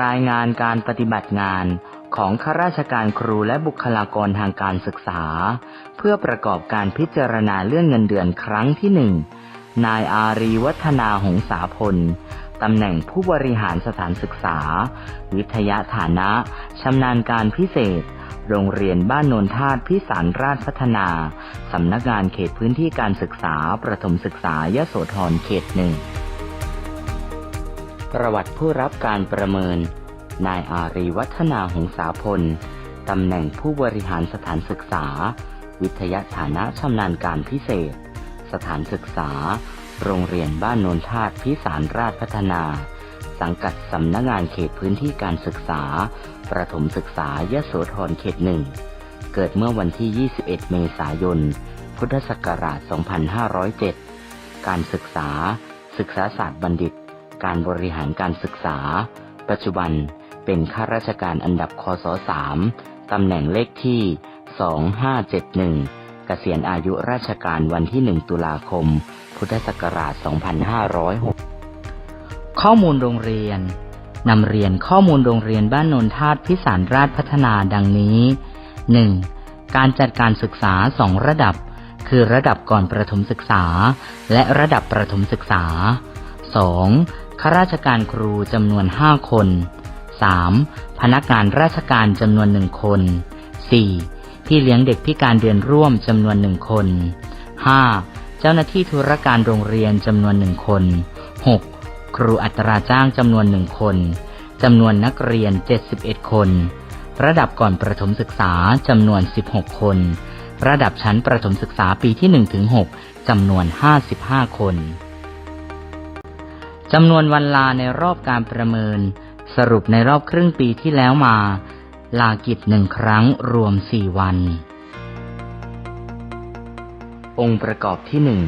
รายงานการปฏิบัติงานของข้าราชการครูและบุคลากรทางการศึกษา เพื่อประกอบการพิจารณาเรื่องเงินเดือนครั้งที่หนึ่งนายอารีวัฒนาหงษาพลตำแหน่งผู้บริหารสถานศึกษา วิทยาฐานะชำนาญการพิเศษ โรงเรียนบ้านโนนธาตุพิสารราชพัฒนาสำนักงานเขตพื้นที่การศึกษา ประถมศึกษายโสธรเขตหนึ่ง ประวัติผู้รับการประเมิน นายอารีวัฒนาหงษาพล ตำแหน่งผู้บริหารสถานศึกษา วิทยาฐานะชำนาญการพิเศษ สถานศึกษา โรงเรียนบ้านโนนธาตุพิสารราชพัฒนา สังกัดสำนักงานเขตพื้นที่การศึกษา ประถมศึกษายโสธรเขตหนึ่ง เกิดเมื่อวันที่ 21 เมษายน พุทธศักราช 2507 การศึกษา ศึกษาศาสตร์บัณฑิต การบริหารการศึกษา ปัจจุบันเป็นข้าราชการอันดับคศ3ตำแหน่งเลขที่ 2571 เกษียณอายุราชการวันที่ 1 ตุลาคม พุทธศักราช 2506 ข้อมูลโรงเรียนนำเรียนข้อมูลโรงเรียนบ้านนนธาตพิสารราชพัฒนาดังนี้ 1. การจัดการศึกษาสองระดับ คือระดับก่อนประถมศึกษา และระดับประถมศึกษา 2. ข้าราชการครูจำนวน 5 คน 3. พนักงานราชการจำนวนหนึ่งคน 4. พี่เลี้ยงเด็กพิการเรียนร่วมจำนวนหนึ่งคน 5. เจ้าหน้าที่ธุรการโรงเรียนจำนวนหนึ่งคน 6. ครูอัตราจ้างจำนวนหนึ่งคนจำนวนนักเรียน 71 คน ระดับก่อนประถมศึกษาจำนวน 16 คน ระดับชั้นประถมศึกษาปีที่1ถึง6จำนวน 55 คน จำนวนวันลาในรอบการประเมิน สรุปในรอบครึ่งปีที่แล้วมา ลากิจหนึ่งครั้งรวม4วัน องค์ประกอบที่หนึ่ง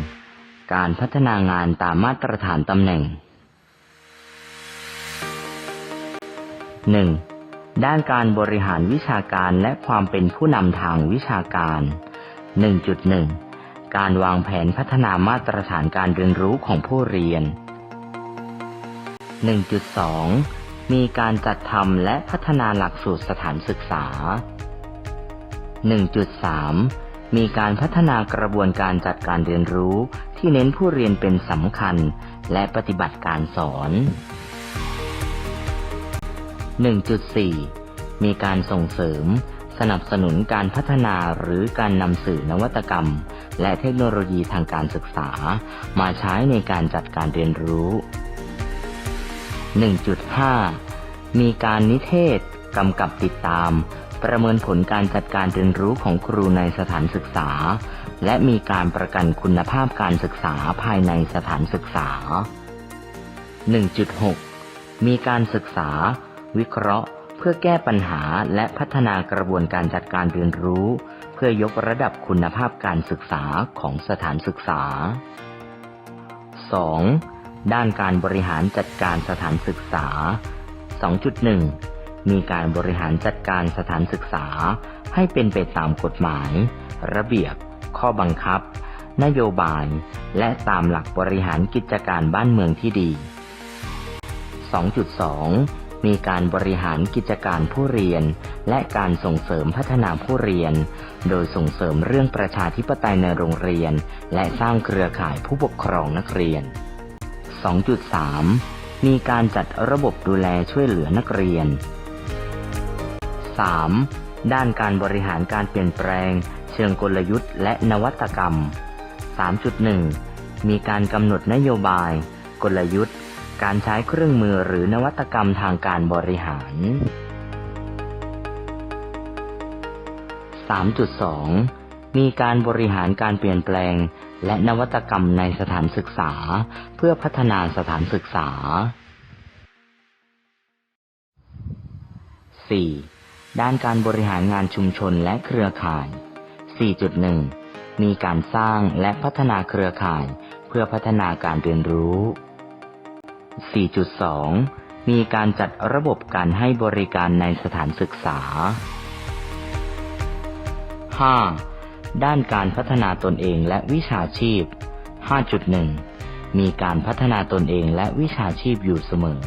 การพัฒนางานตามมาตรฐานตำแหน่ง 1. ด้านการบริหารวิชาการและความเป็นผู้นำทางวิชาการ 1.1 การวางแผนพัฒนามาตรฐานการเรียนรู้ของผู้เรียน 1.2 มีการจัดทำและพัฒนาหลักสูตรสถานศึกษา 1.3 มีการพัฒนากระบวนการจัดการเรียนรู้ที่เน้นผู้เรียนเป็นสำคัญและปฏิบัติการสอน 1.4 มีการส่งเสริม สนับสนุนการพัฒนาหรือการนำสื่อนวัตกรรม และเทคโนโลยีทางการศึกษา มาใช้ในการจัดการเรียนรู้ 1.5 มีการนิเทศกำกับติดตาม ประเมินผลการจัดการเรียนรู้ของครูในสถานศึกษา และมีการประกันคุณภาพการศึกษาภายในสถานศึกษา 1.6 มีการศึกษา วิเคราะห์ เพื่อแก้ปัญหาและพัฒนากระบวนการจัดการเรียนรู้ เพื่อยกระดับคุณภาพการศึกษาของสถานศึกษา 2. ด้านการบริหารจัดการสถานศึกษา 2.1 มีการบริหารจัดการสถานศึกษา ให้เป็นไปตามกฎหมาย ระเบียบ ข้อบังคับ นโยบาย และตามหลักบริหารกิจการบ้านเมืองที่ดี 2.2 มีการบริหารกิจการผู้เรียน และการส่งเสริมพัฒนาผู้เรียน โดยส่งเสริมเรื่องประชาธิปไตยในโรงเรียน และสร้างเครือข่ายผู้ปกครองนักเรียน 2.3 มีการจัดระบบดูแลช่วยเหลือนักเรียน 3. ด้านการบริหารการเปลี่ยนแปลง เชิงกลยุทธ์และนวัตกรรม 3.1 มีการกำหนดนโยบาย กลยุทธ์ การใช้เครื่องมือหรือนวัตกรรมทางการบริหาร 3.2 มีการบริหารการเปลี่ยนแปลง และนวัตกรรมในสถานศึกษา เพื่อพัฒนาสถานศึกษา 4. ด้านการบริหารงานชุมชนและเครือข่าย 4.1 มีการสร้างและพัฒนาเครือข่าย เพื่อพัฒนาการเรียนรู้ 4.2 มีการจัดระบบการให้บริการในสถานศึกษา 5. ด้านการพัฒนาตนเองและวิชาชีพ 5.1 มีการพัฒนาตนเองและวิชาชีพอยู่เสมอ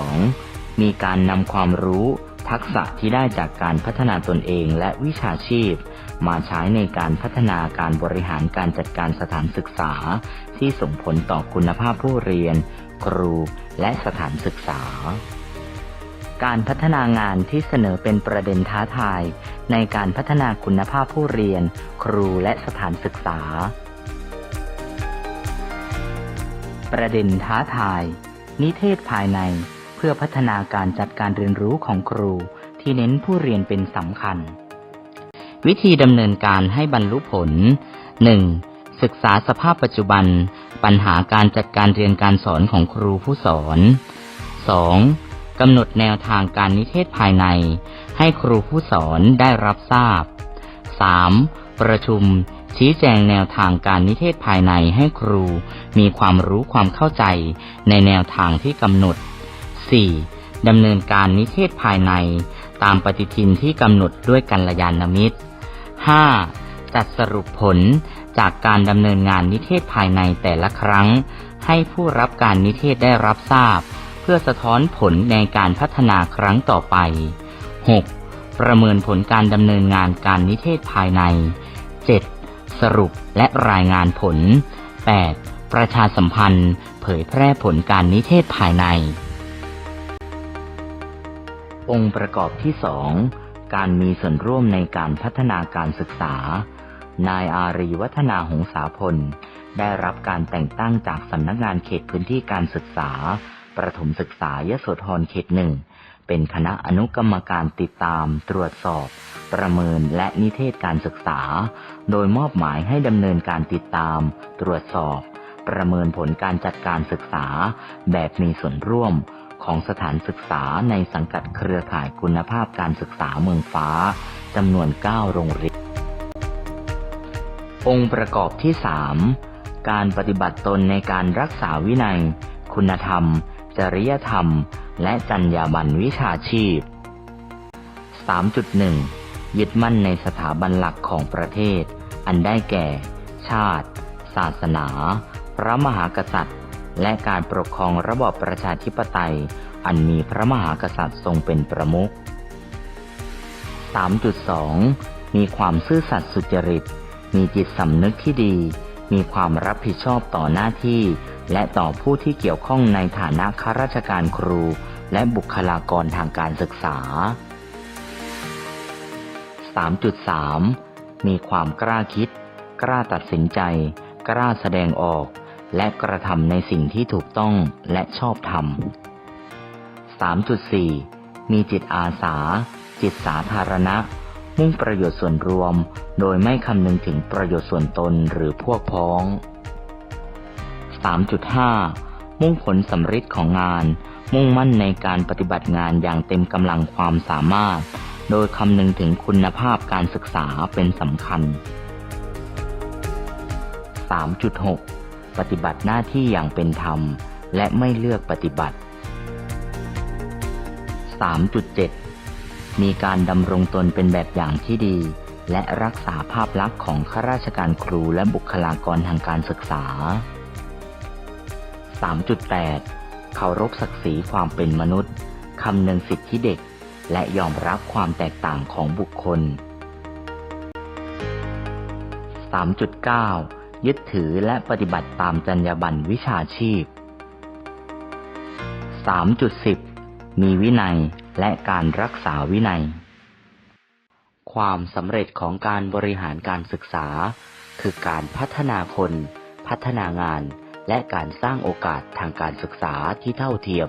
5.2 มีการนำความรู้ทักษะที่ได้จากการพัฒนาตนเองและวิชาชีพ มาใช้ในการพัฒนาการบริหารการจัดการสถานศึกษา ที่ส่งผลต่อคุณภาพผู้เรียน ครูและสถานศึกษา การพัฒนางานที่เสนอเป็นประเด็นท้าทาย ในการพัฒนาคุณภาพผู้เรียน ครูและสถานศึกษา ประเด็นท้าทาย นิเทศภายใน เพื่อพัฒนาการจัดการเรียนรู้ของครู ที่เน้นผู้เรียนเป็นสำคัญ วิธีดำเนินการให้บรรลุผล 1. ศึกษาสภาพปัจจุบัน ปัญหาการจัดการเรียนการสอนของครูผู้สอน 2. กำหนดแนวทางการนิเทศภายใน ให้ครูผู้สอนได้รับทราบ 3. ประชุม ชี้แจงแนวทางการนิเทศภายในให้ครู มีความรู้ความเข้าใจในแนวทางที่กำหนด 4. ดำเนินการนิเทศภายใน ตามปฏิทินที่กำหนดด้วยกัลยาณมิตร 5. จัดสรุปผลจากการดำเนินงานนิเทศภายในแต่ละครั้ง ให้ผู้รับการนิเทศได้รับทราบ เพื่อสะท้อนผลในการพัฒนาครั้งต่อไป 6. ประเมินผลการดำเนินงานการนิเทศภายใน 7. สรุปและรายงานผล 8. ประชาสัมพันธ์ เผยแพร่ผลการนิเทศภายใน องค์ประกอบที่สองการมีส่วนร่วมในการพัฒนาการศึกษา นายอารีวัฒนาหงษาพลได้รับการแต่งตั้งจากสำนักงานเขตพื้นที่การศึกษา ประถมศึกษายโสธรเขตหนึ่ง เป็นคณะอนุกรรมการติดตาม ตรวจสอบ ประเมินและนิเทศการศึกษา โดยมอบหมายให้ดำเนินการติดตาม ตรวจสอบ ประเมินผลการจัดการศึกษา แบบมีส่วนร่วมของสถานศึกษาในสังกัดเครือข่ายคุณภาพการศึกษาเมืองฟ้าจำนวน 9 โรงเรียน องค์ประกอบที่ 3 การปฏิบัติตนในการรักษาวินัย คุณธรรม จริยธรรม และจรรยาบรรณวิชาชีพ 3.1 ยึดมั่นในสถาบันหลักของประเทศ อันได้แก่ ชาติ ศาสนา พระมหากษัตริย์ และการปกครองระบอบประชาธิปไตย อันมีพระมหากษัตริย์ทรงเป็นประมุข 3.2 มีความซื่อสัตย์สุจริต มีจิตสำนึกที่ดี มีความรับผิดชอบต่อหน้าที่ และต่อผู้ที่เกี่ยวข้องในฐานะข้าราชการครู และบุคลากรทางการศึกษา 3.3 มีความกล้าคิด กล้าตัดสินใจ กล้าแสดงออก และกระทำในสิ่งที่ถูกต้องและชอบธรรม 3.4 มีจิตอาสา จิตสาธารณะ มุ่งประโยชน์ส่วนรวม โดยไม่คำนึงถึงประโยชน์ส่วนตนหรือพวกพ้อง 3.5 มุ่งผลสำเร็จของงาน มุ่งมั่นในการปฏิบัติงานอย่างเต็มกำลังความสามารถ โดยคำนึงถึงคุณภาพการศึกษาเป็นสำคัญ 3.6 ปฏิบัติหน้าที่อย่างเป็นธรรม และไม่เลือกปฏิบัติ 3.7 มีการดำรงตนเป็นแบบอย่างที่ดี และรักษาภาพลักษณ์ของข้าราชการครูและบุคลากรทางการศึกษา 3.8 เคารพศักดิ์ศรีความเป็นมนุษย์ คำนึงสิทธิเด็ก และยอมรับความแตกต่างของบุคคล 3.9 ยึดถือและปฏิบัติตามจรรยาบรรณวิชาชีพ 3.10 มีวินัยและการรักษาวินัย ความสำเร็จของการบริหารการศึกษา คือการพัฒนาคน พัฒนางาน และการสร้างโอกาสทางการศึกษาที่เท่าเทียม